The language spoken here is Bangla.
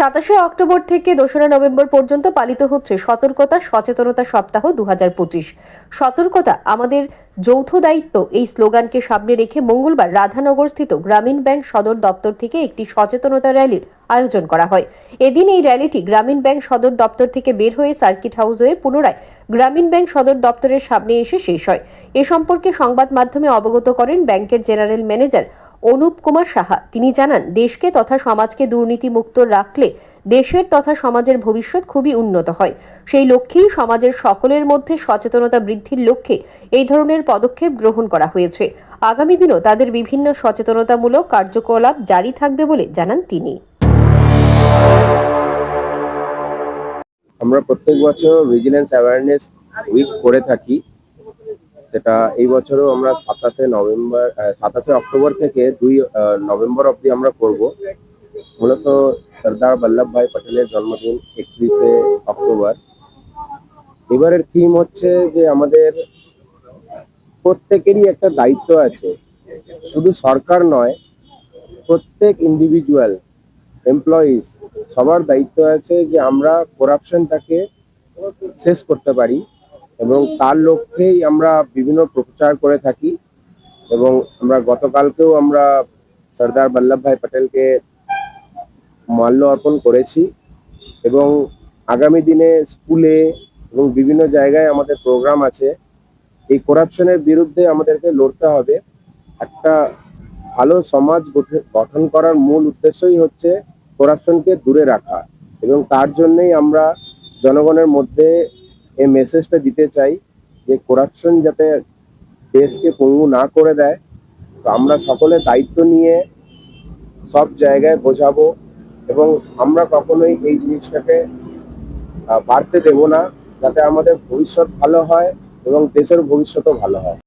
সাতাশে অক্টোবর থেকে দোসরা নভেম্বর পর্যন্ত পালিত হচ্ছে সতর্কতা, সচেতনতা সপ্তাহ দুহাজার পঁচিশ। সতর্কতা আমাদের যৌথ দায়িত্ব। এই স্লোগানকে সামনে রেখে মঙ্গলবার রাধানগর স্থিত গ্রামীণ ব্যাংক সদর দপ্তর থেকে একটি সচেতনতা র্যালির আয়োজন করা হয়। এদিন এই র্যালিটি গ্রামীণ ব্যাংক সদর দপ্তর থেকে বের হয়ে সার্কিট হাউস হয়ে পুনরায় গ্রামীণ ব্যাংক সদর দপ্তরের সামনে এসে শেষ হয়। এ সম্পর্কে সংবাদ মাধ্যমে অবগত করেন ব্যাংকের জেনারেল ম্যানেজার অনুপ কুমার সাহা। তিনি জানান, দেশকে তথা সমাজকে দুর্নীতিমুক্ত রাখলে দেশের তথা সমাজের ভবিষ্যৎ খুবই উন্নত হয়। সেই লক্ষ্যেই সমাজের সকলের মধ্যে সচেতনতা বৃদ্ধির লক্ষ্যে এই ধরনের পদক্ষেপ গ্রহণ করা হয়েছে। আগামী দিনও তাদের বিভিন্ন সচেতনতামূলক কার্যকলাপ জারি থাকবে বলে জানান তিনি। আমরা প্রত্যেক বছর ভিজিলেন্স অ্যাওয়ারনেস উইক করে থাকি। সেটা এই বছরও আমরা সাতাশে নভেম্বর সাতাশে অক্টোবর থেকে দুই নভেম্বর অবধি আমরা করব। মূলত সর্দার বল্লভভাই পটেলের জন্মদিন একত্রিশে অক্টোবর। এবারের থিম হচ্ছে যে আমাদের প্রত্যেকেরই একটা দায়িত্ব আছে। শুধু সরকার নয়, প্রত্যেক ইন্ডিভিজুয়াল এমপ্লয়িজ সবার দায়িত্ব আছে যে আমরা করাপশনটাকে শেষ করতে পারি। এবং তার লক্ষ্যেই আমরা বিভিন্ন প্রচার করে থাকি এবং আমরা গতকালকেও আমরা সর্দার বল্লভভাই পটেলকে মাল্য অর্পণ করেছি এবং আগামী দিনে স্কুলে এবং বিভিন্ন জায়গায় আমাদের প্রোগ্রাম আছে। এই করাপশনের বিরুদ্ধে আমাদেরকে লড়তে হবে। একটা ভালো সমাজ গঠে- গঠন করার মূল উদ্দেশ্যই হচ্ছে করাপশনকে দূরে রাখা এবং তার জন্যই আমরা জনগণের মধ্যে এই মেসেজটা দিতে চাই যে করাপশন যাতে দেশকে পঙ্গু না করে দেয়। তো আমরা সকলে দায়িত্ব নিয়ে সব জায়গায় বোঝাবো এবং আমরা কখনোই এই জিনিসটাকে বাড়তে দেব না। যাতে আমাদের ভবিষ্যৎ ভালো হয় এবং দেশের ভবিষ্যৎও ভালো হয়।